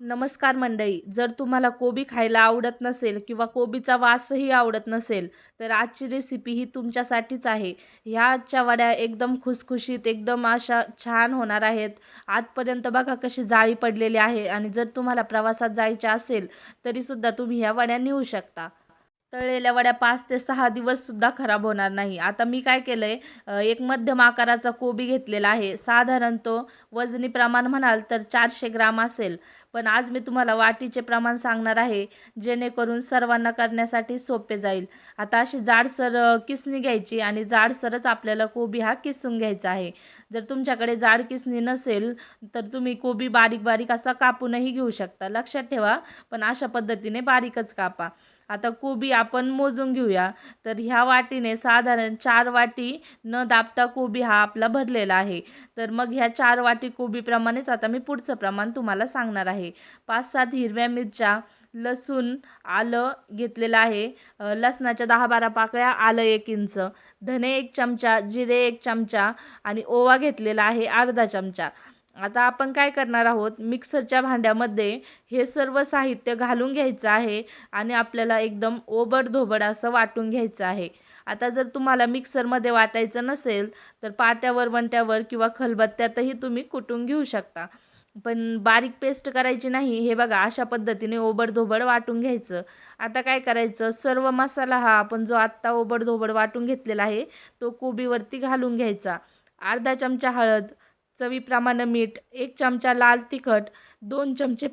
नमस्कार मंडळी जर तुम्हाला कोबी खायला आवडत नसेल किंवा कोबीचा वासही आवडत नसेल तर आजची रेसिपी ही तुमच्यासाठीच आहे. ह्या आजच्या वड्या एकदम खुसखुशीत एकदम अशा छान होणार आहेत. आजपर्यंत बघा कशी जाळी पडलेली आहे आणि जर तुम्हाला प्रवासात जायचे असेल तरीसुद्धा तुम्ही ह्या वड्या नेऊ शकता. तळलेल्या वड्या पाच ते सहा दिवससुद्धा खराब होणार नाही. आता मी काय केलं आहे एक मध्यम आकाराचा कोबी घेतलेला आहे. साधारण तो वजनी प्रमाण म्हणाल तर चारशे ग्राम असेल. पण आज मी तुम्हाला वाटीचे प्रमाण सांगणार आहे जेणेकरून सर्वांना करण्यासाठी सोपे जाईल. आता अशी जाडसर किसणी घ्यायची आणि जाडसरच आपल्याला कोबी हा किसून घ्यायचा आहे. जर तुमच्याकडे जाड किसणी नसेल तर तुम्ही कोबी बारीक बारीक असा कापूनही घेऊ शकता. लक्षात ठेवा पण अशा पद्धतीने बारीकच कापा. आता कोबी आपण मोजून घेऊया. तर ह्या वाटीने साधारण चार वाटी न दाबता कोबी हा आपला भरलेला आहे. तर मग ह्या चार वाटी कोबीप्रमाणेच आता मी पुढचं प्रमाण तुम्हाला सांगणार आहे. पाच सात हिरव्या मिरच्या लसूण आलं घेतलेलं आहे. लसणाच्या दहा बारा पाकळ्या आलं एक इंच. धने एक चमचा जिरे एक चमचा आणि ओवा घेतलेला आहे अर्धा चमचा. आता आपण काय करणार आहोत? मिक्सरच्या भांड्यामध्ये हे सर्व साहित्य घालून घ्यायचं आहे आणि आपल्याला एकदम ओबडधोबड असं वाटून घ्यायचं आहे. आता जर तुम्हाला मिक्सरमध्ये वाटायचं नसेल तर पाट्यावर वंट्यावर किंवा खलबत्त्यातही तुम्ही कुटून घेऊ शकता. पण बारीक पेस्ट करायची नाही हे बघा अशा पद्धतीने ओबडधोबड वाटून घ्यायचं. आता काय करायचं सर्व मसाला हा आपण जो आत्ता ओबडधोबड वाटून घेतलेला आहे तो कोबीवरती घालून घ्यायचा. अर्धा चमचा हळद चवीप्रमाणे मीठ एक चमचा लाल तिखट दोन चमचे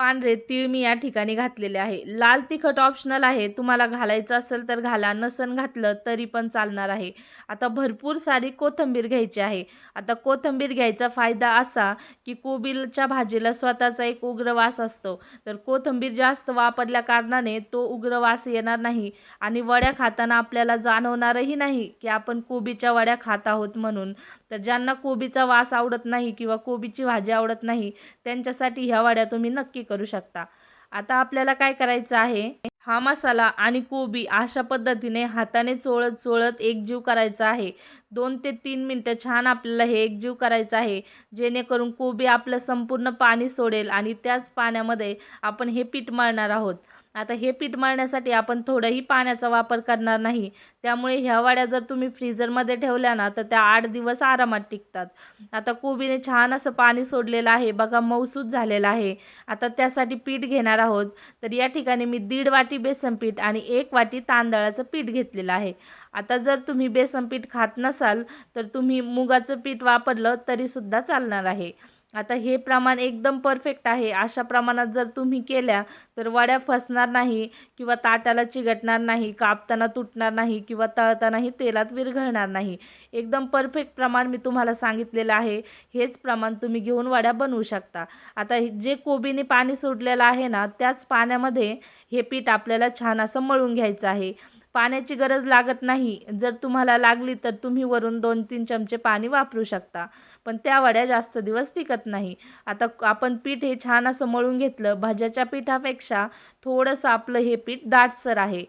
पांढरे तीळ मी या ठिकाणी घातलेले आहे. लाल तिखट ऑप्शनल आहे. तुम्हाला घालायचं असेल तर घाला. नसन घातलं तरी पण चालणार आहे. आता भरपूर सारी कोथंबीर घ्यायची आहे. आता कोथंबीर घ्यायचा फायदा असा की कोबीलच्या भाजीला स्वतःचा एक उग्र वास असतो. तर कोथंबीर जास्त वापरल्या कारणाने तो उग्र वास येणार नाही आणि वड्या खाताना आपल्याला जाणवणारही नाही की आपण कोबीच्या वड्या खात आहोत म्हणून. तर ज्यांना कोबीचा वास आवडत नाही किंवा कोबीची भाजी आवडत नाही त्यांच्यासाठी ह्या वड्या तुम्ही नक्की करू शकता. आता आपल्याला काय करायचं आहे? हा मसाला आणि कोबी अशा पद्धतीने हाताने चोळत चोळत एकजीव करायचा आहे. दोन ते तीन मिनटं छान आपल्याला हे एकजीव करायचं आहे. जेणेकरून कोबी आपलं संपूर्ण पाणी सोडेल आणि त्याच पाण्यामध्ये आपण हे पीठ मळणार आहोत. आता हे पीठ मळण्यासाठी आपण थोडंही पाण्याचा वापर करणार नाही. त्यामुळे ह्या वाड्या जर तुम्ही फ्रीजरमध्ये ठेवल्या ना तर त्या आठ दिवस आरामात टिकतात. आता कोबीने छान असं पाणी सोडलेलं आहे. बघा मौसूद झालेलं आहे. आता त्यासाठी पीठ घेणार आहोत. तर या ठिकाणी मी दीड वाट बेसन पीठ आणि एक वाटी तांदळाचं पीठ घेतलेलं आहे. आता जर तुम्ही बेसन पीठ खात नसाल तर तुम्ही मुगाचं पीठ वापरलं तरीसुद्धा चालणार आहे. आता हे प्रमाण एकदम परफेक्ट आहे. अशा प्रमाणात जर तुम्ही केल्या तर वड्या फसणार नाही किंवा ताटाला चिघटणार नाही कापताना तुटणार नाही किंवा तळतानाही तेलात विरघळणार नाही. एकदम परफेक्ट प्रमाण मी तुम्हाला सांगितलेलं आहे. हेच प्रमाण तुम्ही घेऊन वड्या बनवू शकता. आता जे कोबीने पाणी सोडलेलं आहे ना त्याच पाण्यामध्ये हे पीठ आपल्याला छान असं मळून घ्यायचं आहे. पाण्याची गरज लागत नाही. जर तुम्हाला लागली तर तुम्ही वरून दोन तीन चमचे पाणी वापरू शकता. पण त्या वड्या जास्त दिवस टिकत नाही. आता आपण पीठ हे छान असं मळून घेतलं. भाज्याच्या पिठापेक्षा थोडंसं आपलं हे पीठ दाटसर आहे.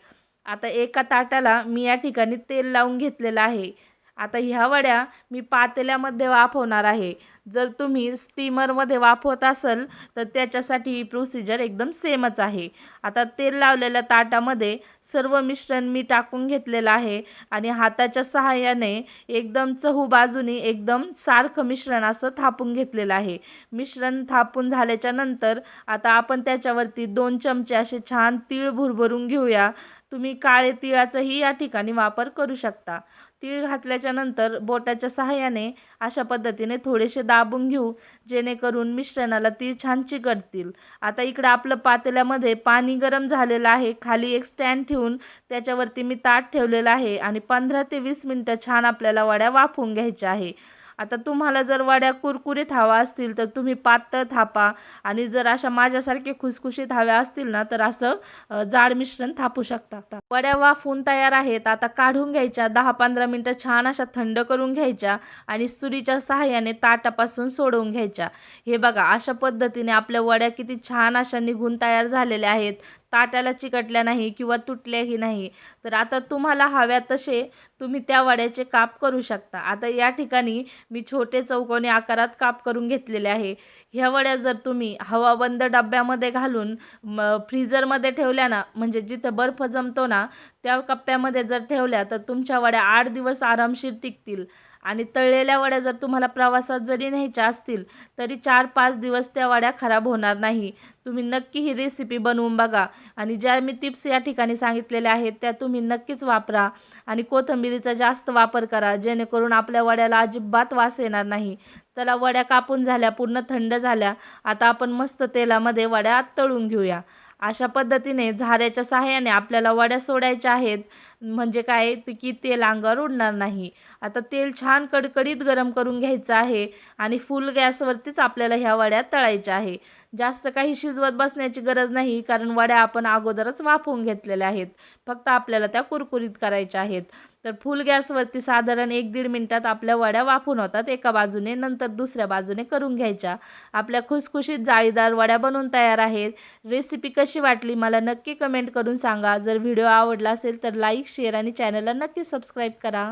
आता एका ताटाला मी या ठिकाणी तेल लावून घेतलेलं आहे. आता ह्या वड्या मी पातेल्यामध्ये वाफवणार आहे. जर तुम्ही स्टीमरमध्ये वाफवत असाल तर त्याच्यासाठी ही प्रोसिजर एकदम सेमच आहे. आता तेल लावलेल्या ताटामध्ये सर्व मिश्रण मी टाकून घेतलेलं आहे आणि हाताच्या सहाय्याने एकदम चहू बाजूनी एकदम सारखं मिश्रण असं थापून घेतलेलं आहे. मिश्रण थापून झाल्याच्यानंतर आता आपण त्याच्यावरती दोन चमचे असे छान तीळ भुरभरून घेऊया. तुम्ही काळे तिळाचाही या ठिकाणी वापर करू शकता. तीळ घातल्याच्या नंतर बोटाच्या सहाय्याने अशा पद्धतीने थोडेसे दाबून घेऊ जेणेकरून मिश्रणाला तीळ छान चिकटतील आता इकडं आपलं पातेल्यामध्ये पाणी गरम झालेलं आहे. खाली एक स्टँड ठेवून त्याच्यावरती मी ताट ठेवलेलं आहे आणि पंधरा ते वीस मिनटं छान आपल्याला वड्या वाफवून घ्यायच्या आहे. आता तुम्हाला जर वड्या कुरकुरीत हवा असतील तर तुम्ही पातळ थापा. आणि जर अशा माझ्यासारखे खुसखुशीत हव्या असतील ना तर असं जाड मिश्रण थापू शकता वड्या वाफून तयार आहेत. आता काढून घ्यायच्या. दहा पंधरा मिनटं छान अशा थंड करून घ्यायच्या आणि सुरीच्या सहाय्याने ताटापासून सोडवून घ्यायच्या. हे बघा अशा पद्धतीने आपल्या वड्या किती छान अशा निघून तयार झालेल्या आहेत. ताटाला चिकटल्या नाही किंवा तुटल्याही नाही. तर आता तुम्हाला हव्या तसे तुम्ही त्या वड्याचे काप करू शकता. आता या ठिकाणी मी छोटे चौकोनी आकारात काप करून घेतलेले आहे. ह्या वड्या जर तुम्ही हवाबंद डब्यामध्ये घालून म फ्रीझरमध्ये ठेवल्या ना म्हणजे जिथं बर्फ जमतो ना त्या कप्प्यामध्ये जर ठेवल्या तर तुमच्या वड्या आठ दिवस आरामशीर टिकतील. आणि तळलेल्या वड्या जर तुम्हाला प्रवासात जरी न्यायच्या असतील तरी चार पाच दिवस त्या वड्या खराब होणार नाही. तुम्ही नक्की ही रेसिपी बनवून बघा. आणि ज्या मी टिप्स या ठिकाणी सांगितलेल्या आहेत त्या तुम्ही नक्कीच वापरा. आणि कोथंबिरीचा जास्त वापर करा जेणेकरून आपल्या वड्याला अजिबात वास येणार नाही. त्याला वड्या कापून झाल्या पूर्ण थंड झाल्या. आता आपण मस्त तेलामध्ये वड्या तळून घेऊया. अशा पद्धतीने झाऱ्याच्या सहाय्याने आपल्याला वड्या सोडायच्या आहेत. म्हणजे काय ते की तेल अंगावर उडणार नाही. आता तेल छान कडकडीत गरम करून घ्यायचं आहे आणि फुल गॅसवरतीच आपल्याला ह्या वड्या तळायच्या आहे. जास्त काही शिजवत बसण्याची गरज नाही कारण वड्या आपण अगोदरच वाफवून घेतलेल्या आहेत. फक्त आपल्याला त्या कुरकुरीत करायच्या आहेत. तर फुल गॅसवरती साधारण एक दीड मिनटात आपल्या वड्या वाफून होतात. एका बाजूने नंतर दुसऱ्या बाजूने करून घ्यायच्या. आपल्या खुसखुशीत जाळीदार वड्या बनवून तयार आहेत. रेसिपी कशी वाटली मला नक्की कमेंट करून सांगा. जर व्हिडिओ आवडला असेल तर लाईक शेअर आणि चॅनलला नक्की सबस्क्राईब करा.